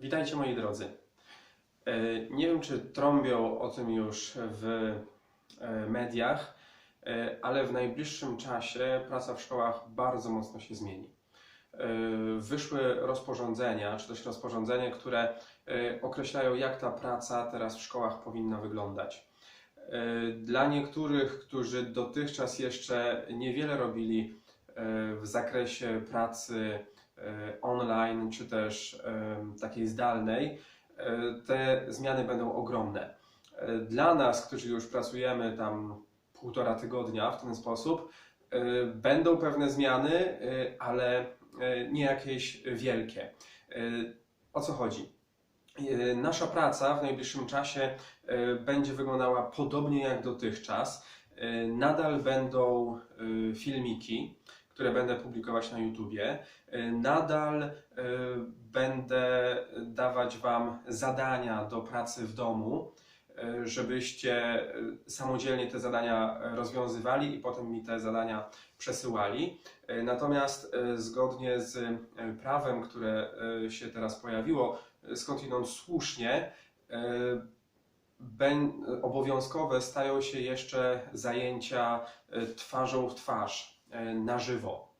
Witajcie moi drodzy. E, Nie wiem, czy trąbią o tym już w e, mediach, e, ale w najbliższym czasie praca w szkołach bardzo mocno się zmieni. Wyszły rozporządzenia, czy też rozporządzenia, które określają, jak ta praca teraz w szkołach powinna wyglądać. Dla niektórych, którzy dotychczas jeszcze niewiele robili w zakresie pracy online, czy też em, takiej zdalnej, e, te zmiany będą ogromne. E, Dla nas, którzy już pracujemy tam półtora tygodnia w ten sposób, e, będą pewne zmiany, e, ale e, nie jakieś wielkie. E, O co chodzi? E, Nasza praca w najbliższym czasie e, będzie wyglądała podobnie jak dotychczas. E, Nadal będą e, filmiki, które będę publikować na YouTubie. E, Nadal e, będę dawać Wam zadania do pracy w domu, e, żebyście samodzielnie te zadania rozwiązywali i potem mi te zadania przesyłali. Natomiast zgodnie z prawem, które się teraz pojawiło, skądinąd słusznie, obowiązkowe stają się jeszcze zajęcia twarzą w twarz, na żywo.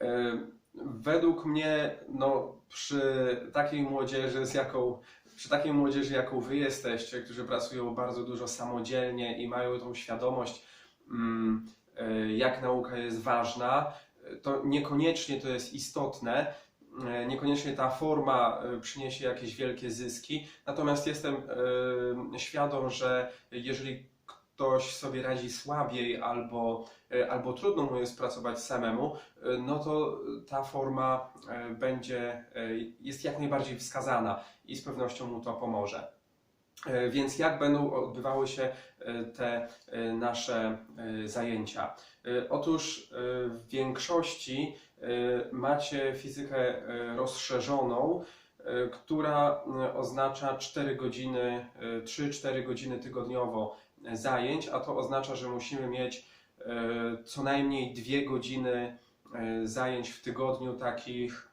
E, Według mnie, no, przy takiej młodzieży, z jaką, przy takiej młodzieży, jaką wy jesteście, którzy pracują bardzo dużo samodzielnie i mają tą świadomość, mm, e, jak nauka jest ważna, e, to niekoniecznie to jest istotne, e, niekoniecznie ta forma e, przyniesie jakieś wielkie zyski, natomiast jestem e, świadom, że jeżeli ktoś sobie radzi słabiej albo, e, albo trudno mu jest pracować samemu, e, no to ta forma e, będzie, jest jak najbardziej wskazana i z pewnością mu to pomoże. Więc jak będą odbywały się te nasze zajęcia? Otóż w większości macie fizykę rozszerzoną, która oznacza 4 godziny, e, 3-4 godziny tygodniowo zajęć, a to oznacza, że musimy mieć e, co najmniej 2 godziny e, zajęć w tygodniu takich,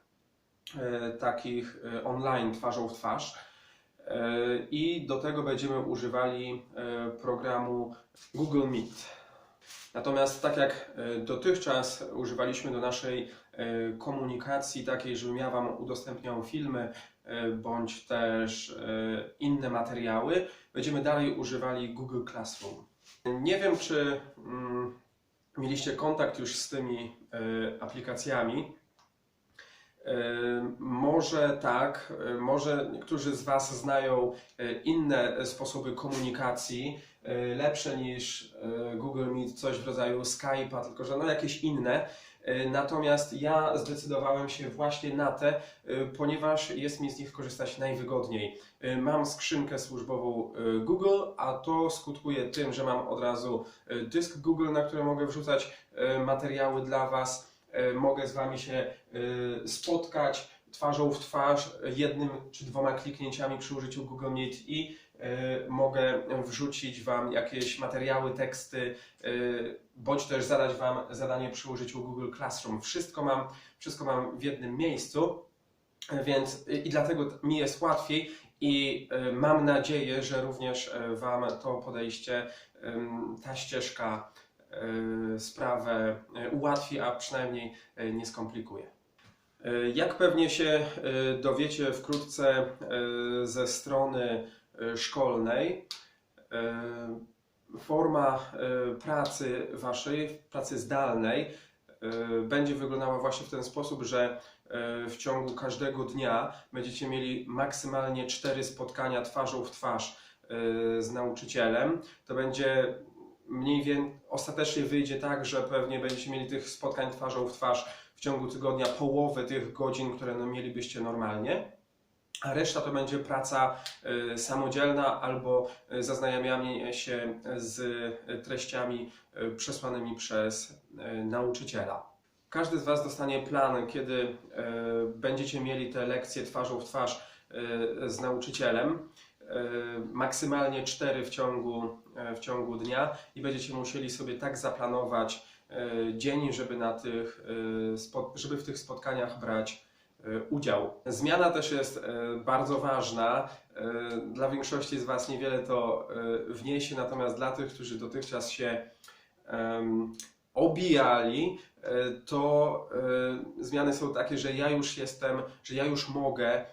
e, takich online twarzą w twarz. I do tego będziemy używali programu Google Meet. Natomiast tak jak dotychczas używaliśmy do naszej komunikacji takiej, żebym ja Wam udostępniał filmy bądź też e, inne materiały, będziemy dalej używali Google Classroom. Nie wiem, czy mm, mieliście kontakt już z tymi e, aplikacjami. E, Może tak, e, może niektórzy z Was znają e, inne sposoby komunikacji, e, lepsze niż e, Google Meet, coś w rodzaju Skype'a, tylko że no jakieś inne. E, Natomiast ja zdecydowałem się właśnie na te, e, ponieważ jest mi z nich korzystać najwygodniej. E, Mam skrzynkę służbową Google, a to skutkuje tym, że mam od razu dysk Google, na który mogę wrzucać materiały dla Was. Mogę z Wami się spotkać twarzą w twarz, jednym czy dwoma kliknięciami przy użyciu Google Meet i e, mogę wrzucić Wam jakieś materiały, teksty, e, bądź też zadać Wam zadanie przy użyciu Google Classroom. Wszystko mam, wszystko mam w jednym miejscu, więc i dlatego mi jest łatwiej i e, mam nadzieję, że również Wam to podejście, ta ścieżka sprawę ułatwi, a przynajmniej nie skomplikuje. E, Jak pewnie się e, dowiecie wkrótce e, ze strony szkolnej, forma pracy Waszej, pracy zdalnej, będzie wyglądała właśnie w ten sposób, że w ciągu każdego dnia będziecie mieli maksymalnie cztery spotkania twarzą w twarz z nauczycielem. To będzie mniej więcej, ostatecznie wyjdzie tak, że pewnie będziecie mieli tych spotkań twarzą w twarz w ciągu tygodnia połowę tych godzin, które no mielibyście normalnie. A reszta to będzie praca e, samodzielna albo e, zaznajamianie się z e, treściami przesłanymi przez nauczyciela. Każdy z Was dostanie plan, kiedy będziecie mieli te lekcje twarzą w twarz z nauczycielem. Maksymalnie cztery w ciągu, w ciągu dnia i będziecie musieli sobie tak zaplanować dzień, żeby, na tych, e, żeby w tych spotkaniach brać e, udział. Zmiana też jest e, bardzo ważna. E, Dla większości z Was niewiele to e, wniesie, natomiast dla tych, którzy dotychczas się obijali, e, to e, zmiany są takie, że ja już jestem, że ja już mogę e,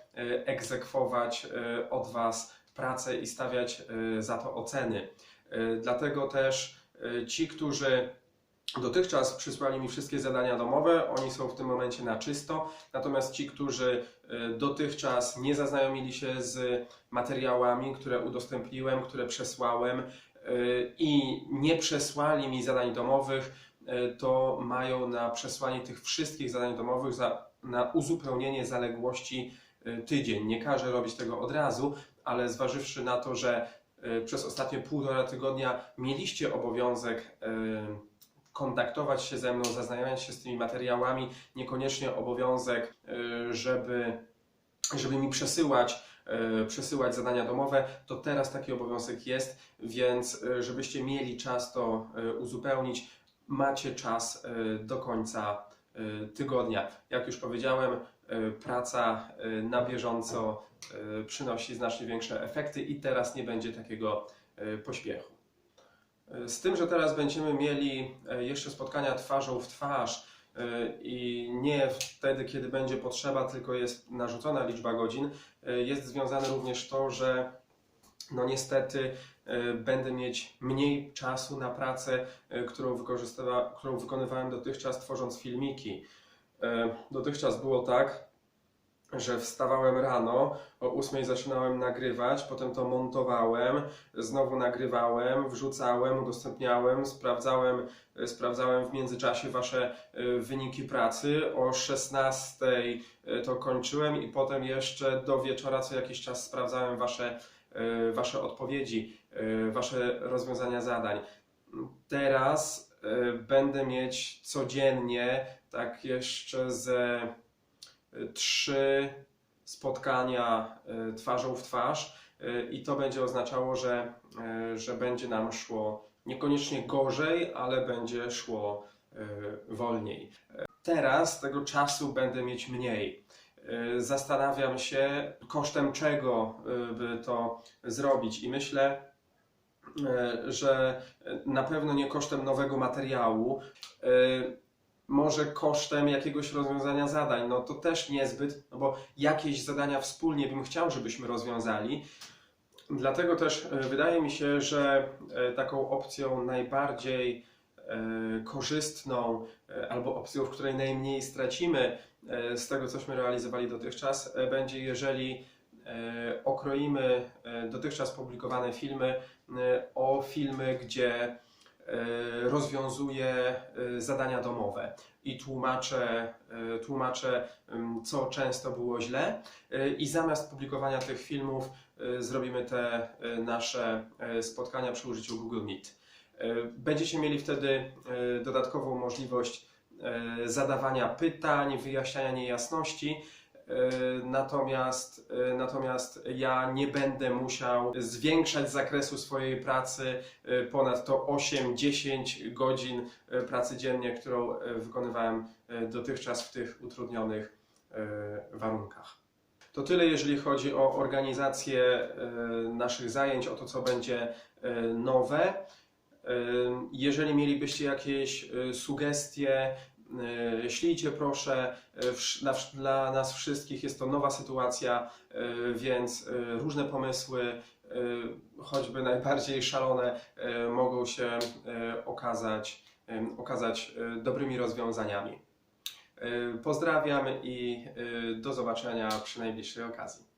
egzekwować e, od Was pracę i stawiać e, za to oceny. E, Dlatego też e, ci, którzy dotychczas przysłali mi wszystkie zadania domowe, oni są w tym momencie na czysto, natomiast ci, którzy e, dotychczas nie zaznajomili się z materiałami, które udostępniłem, które przesłałem e, i nie przesłali mi zadań domowych, e, to mają na przesłanie tych wszystkich zadań domowych za, na uzupełnienie zaległości tydzień. Nie każę robić tego od razu, ale zważywszy na to, że przez ostatnie półtora tygodnia mieliście obowiązek kontaktować się ze mną, zaznajamiać się z tymi materiałami, niekoniecznie obowiązek, e, żeby, żeby mi przesyłać, e, przesyłać zadania domowe, to teraz taki obowiązek jest, więc e, żebyście mieli czas to uzupełnić, macie czas do końca tygodnia. Jak już powiedziałem, praca na bieżąco przynosi znacznie większe efekty i teraz nie będzie takiego pośpiechu. E, Z tym, że teraz będziemy mieli e, jeszcze spotkania twarzą w twarz e, i nie wtedy, kiedy będzie potrzeba, tylko jest narzucona liczba godzin, jest związane również to, że no niestety będę mieć mniej czasu na pracę, którą, którą wykonywałem dotychczas tworząc filmiki. Dotychczas było tak, że wstawałem rano, o 8 zaczynałem nagrywać, potem to montowałem, znowu nagrywałem, wrzucałem, udostępniałem, sprawdzałem, e, sprawdzałem w międzyczasie Wasze e, wyniki pracy. O 16 e, to kończyłem i potem jeszcze do wieczora co jakiś czas sprawdzałem Wasze, wasze odpowiedzi, Wasze rozwiązania zadań. Teraz będę mieć codziennie tak jeszcze ze trzy spotkania e, twarzą w twarz e, i to będzie oznaczało, że, e, że będzie nam szło niekoniecznie gorzej, ale będzie szło wolniej. Teraz tego czasu będę mieć mniej. Zastanawiam się, kosztem czego by to zrobić, i myślę, że na pewno nie kosztem nowego materiału, może kosztem jakiegoś rozwiązania zadań. No to też niezbyt, no bo jakieś zadania wspólnie bym chciał, żebyśmy rozwiązali. Dlatego też e, wydaje mi się, że e, taką opcją najbardziej e, korzystną albo opcją, w której najmniej stracimy z tego, cośmy realizowali dotychczas, będzie jeżeli okroimy dotychczas publikowane filmy o filmy, gdzie e, rozwiązuję e, zadania domowe i tłumaczę, e, tłumaczę co często było źle i zamiast publikowania tych filmów zrobimy te nasze spotkania przy użyciu Google Meet. Będziecie mieli wtedy dodatkową możliwość zadawania pytań, wyjaśniania niejasności. E, Natomiast, e, natomiast ja nie będę musiał zwiększać zakresu swojej pracy e, ponad to 8-10 godzin pracy dziennie, którą wykonywałem dotychczas w tych utrudnionych warunkach. To tyle, jeżeli chodzi o organizację naszych zajęć, o to, co będzie nowe. Jeżeli mielibyście jakieś sugestie, ślijcie proszę. E, Dla, nas wszystkich jest to nowa sytuacja, e, więc e, różne pomysły, e, choćby najbardziej szalone, e, mogą się e, okazać, okazać e, dobrymi rozwiązaniami. E, Pozdrawiam i e, do zobaczenia przy najbliższej okazji.